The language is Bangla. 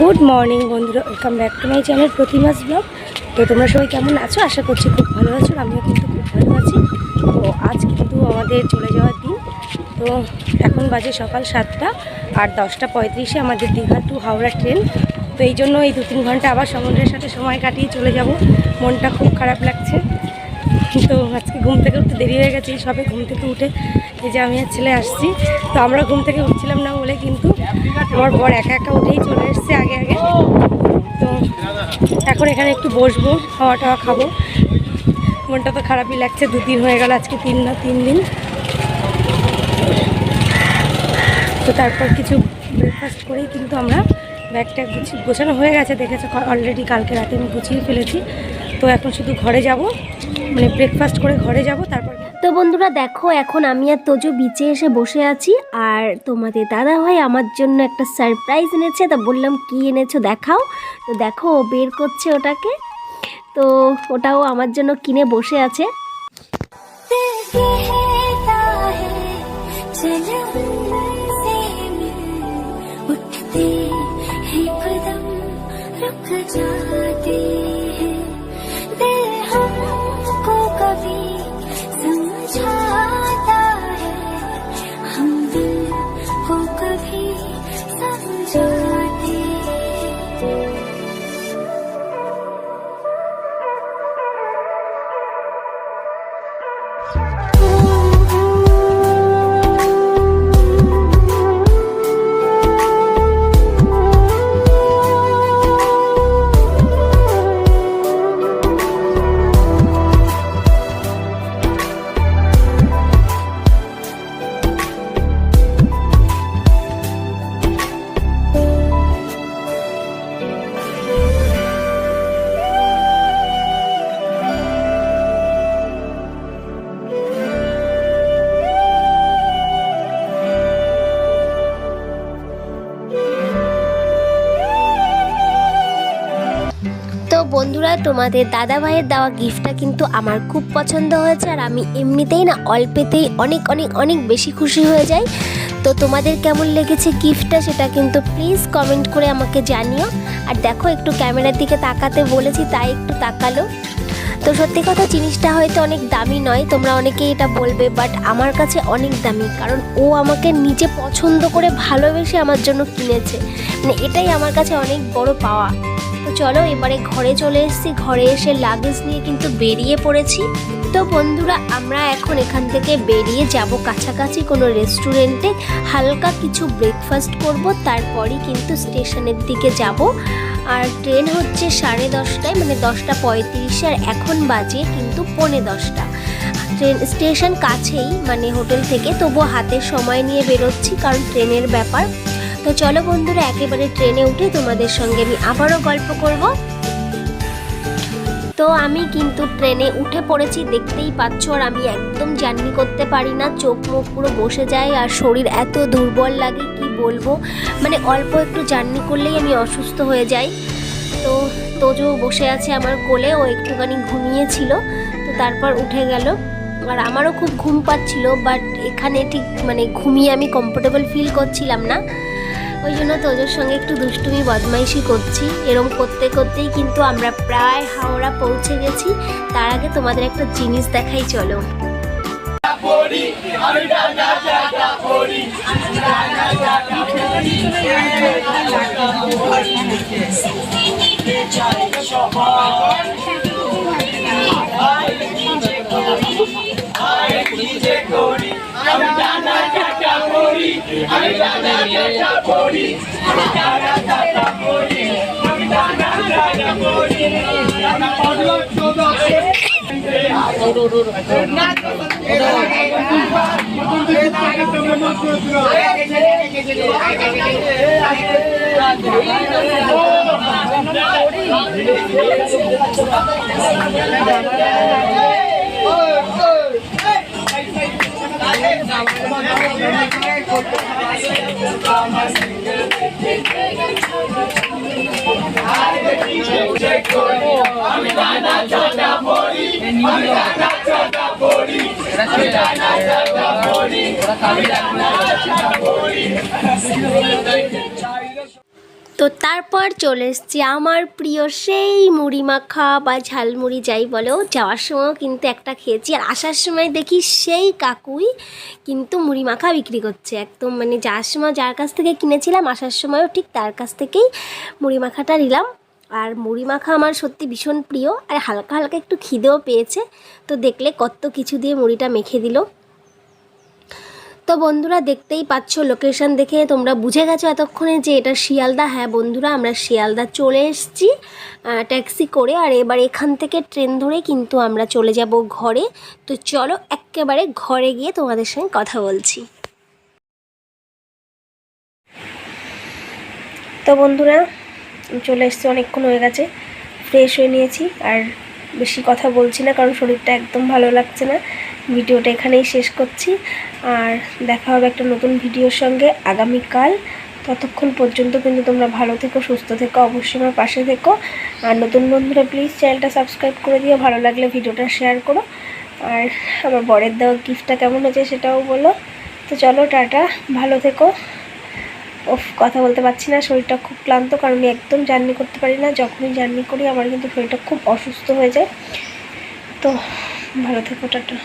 গুড মর্নিং বন্ধুরা, welcome back to my channel Pratimas blog. তো তোমরা সবাই কেমন আছো? আশা করছি খুব ভালো আছো আমিও কিন্তু খুব ভালো আছি। তো আজ কিন্তু আমাদের চলে যাওয়ার দিন। তো এখন বাজে সকাল সাতটা, আর দশটা পঁয়ত্রিশে আমাদের দীঘা টু হাওড়া ট্রেন। তো এই জন্য এই দু তিন ঘণ্টা আবার সমুদ্রের সাথে সময় কাটিয়ে চলে যাব। মনটা খুব খারাপ লাগছে। তো আজকে ঘুম থেকে উঠতে দেরি হয়ে গেছে সবে ঘুম থেকে উঠে এই যে আমি আর ছেলে আসছি। তো আমরা ঘুম থেকে উঠছিলাম না বলে কিন্তু আমার বর একা একা উঠেই চলে এসছে আগে আগে। তো এখন এখানে একটু বসবো, খাওয়া টাওয়া খাব। মনটা তো খারাপই লাগছে, দুদিন হয়ে গেল আজকে তিন না তিন দিন। তো তারপর কিছু ব্রেকফাস্ট করেই কিন্তু আমরা ব্যাগটা গুছিয়ে গোছানো হয়ে গেছে, দেখেছ, অলরেডি কালকে রাতে আমি গুছিয়ে ফেলেছি। তো এখন শুধু ঘরে যাব মানে ব্রেকফাস্ট করে ঘরে যাব তারপর তো বন্ধুরা দেখো এখন আমি আর তোজো বিচে এসে বসে আছি আর তোমাদের দাদা ভাই আমার জন্য একটা সারপ্রাইজ এনেছে তা বললাম কি এনেছো দেখাও তো দেখো ও বের করছে ওটাকে তো ওটাও আমার জন্য কিনে বসে আছে कहता है चलो से मिल उठते हैं कदम रुक जाते বন্ধুরা, তোমাদের দাদা ভাইয়ের দেওয়া গিফটটা কিন্তু আমার খুব পছন্দ হয়েছে আর আমি এমনিতেই না অল্পেতেই অনেক অনেক অনেক বেশি খুশি হয়ে যাই। তো তোমাদের কেমন লেগেছে গিফটটা সেটা কিন্তু প্লিজ কমেন্ট করে আমাকে জানিও। আর দেখো, একটু ক্যামেরার দিকে তাকাতে বলেছি, তাই একটু তাকালো। তো সত্যি কথা, জিনিসটা হয়তো অনেক দামি নয়, তোমরা অনেকেই এটা বলবে বাট আমার কাছে অনেক দামি, কারণ ও আমাকে নিজে পছন্দ করে ভালোবেসে আমার জন্য কিনেছে। মানে এটাই আমার কাছে অনেক বড় পাওয়া। তো চলো, এবারে ঘরে চলে এসেছি। ঘরে এসে লাগেজ নিয়ে কিন্তু বেরিয়ে পড়েছি। তো বন্ধুরা, আমরা এখন এখান থেকে বেরিয়ে যাব কাছাকাছি কোনো রেস্টুরেন্টে হালকা কিছু ব্রেকফাস্ট করব, তারপরই কিন্তু স্টেশনের দিকে যাব। আর ট্রেন হচ্ছে সাড়ে দশটায় মানে দশটা পঁয়ত্রিশে, আর এখন বাজে কিন্তু পৌনে দশটা। ট্রেন স্টেশন কাছেই মানে হোটেল থেকে, তবুও হাতে সময় নিয়ে বেরোচ্ছি, কারণ ট্রেনের ব্যাপার। তো চলো বন্ধুরা, একেবারে ট্রেনে উঠে তোমাদের সঙ্গে আমি আবারও গল্প করব। তো আমি কিন্তু ট্রেনে উঠে পড়েছি, দেখতেই পাচ্ছ আর আমি একদম জার্নি করতে পারি না, চোখ মুখ পুরো বসে যায় আর শরীর এত দুর্বল লাগে, কি বলব? মানে অল্প একটু জার্নি করলেই আমি অসুস্থ হয়ে যাই। তো তোজো বসে আছে আমার কোলে, ও একটুখানি ঘুমিয়েছিল, তো তারপর উঠে গেল। আর আমারও খুব ঘুম পাচ্ছিল বাট এখানে ঠিক মানে ঘুমিয়ে আমি কমফোর্টেবল ফিল করছিলাম না। ওই জন্য তোজোর সঙ্গে একটু দুষ্টুমি বদমাইশি করছি এরম করতে করতেই কিন্তু আমরা প্রায় হাওড়া পৌঁছে গেছি তার আগে তোমাদের একটা জিনিস দেখাই চলো আমি দানা দানা পড়ি আমি দানা দানা পড়ি আমি দানা দানা পড়ি আমি পড়লাম চোদা Oh, I'm not a body. I'm not তো তারপর চলে এসছি আমার প্রিয় সেই মুড়ি মাখা বা ঝালমুড়ি যাই বলো যাওয়ার সময়ও কিন্তু একটা খেয়েছি। আর আসার সময় দেখি সেই কাকুই কিন্তু মুড়ি মাখা বিক্রি করছে একদম। মানে যাওয়ার সময় যার কাছ থেকে কিনেছিলাম, আসার সময়ও ঠিক তার কাছ থেকেই মুড়ি মাখাটা নিলাম। আর মুড়ি মাখা আমার সত্যি ভীষণ প্রিয়, আর হালকা হালকা একটু খিদেও পেয়েছে। তো দেখলে কত কিছু দিয়ে মুড়িটা মেখে দিল। তো বন্ধুরা দেখতেই পাচ্ছ লোকেশন দেখে তোমরা বুঝে গেছো এতক্ষণে যে এটা শিয়ালদা। হ্যাঁ বন্ধুরা, আমরা শিয়ালদা চলে এসেছি ট্যাক্সি করে। আর এবার এখান থেকে ট্রেন ধরে কিন্তু আমরা চলে যাব ঘরে। তো চলো একেবারে ঘরে গিয়ে তোমাদের সঙ্গে কথা বলছি। তো বন্ধুরা, চলে এসেছি, অনেকক্ষণ হয়ে গেছে। ফ্রেশ হয়ে নিয়েছি, আর বেশি কথা বলছি না, কারণ শরীরটা একদম ভালো লাগছে না। ভিডিওটা এখানেই শেষ করছি। আর দেখা হবে একটা নতুন ভিডিওর সঙ্গে আগামীকাল। ততক্ষণ পর্যন্ত কিন্তু তোমরা ভালো থেকো, সুস্থ থেকো, অবশ্যই আমার পাশে থেকো। আর নতুন বন্ধুরা প্লিজ চ্যানেলটা সাবস্ক্রাইব করে দিও, ভালো লাগলে ভিডিওটা শেয়ার করো। আর আমার বরের দেওয়া গিফটটা কেমন হয়েছে সেটাও বলো। তো চলো, টাটা, ভালো থেকো। ওফ, কথা বলতে পারছি না, শরীরটা খুব ক্লান্ত কারণ আমি একদম জার্নি করতে পারি না, যখনই জার্নি করি আমার কিন্তু শরীরটা খুব অসুস্থ হয়ে যায়। তো, ভালো থেকো, টাটা।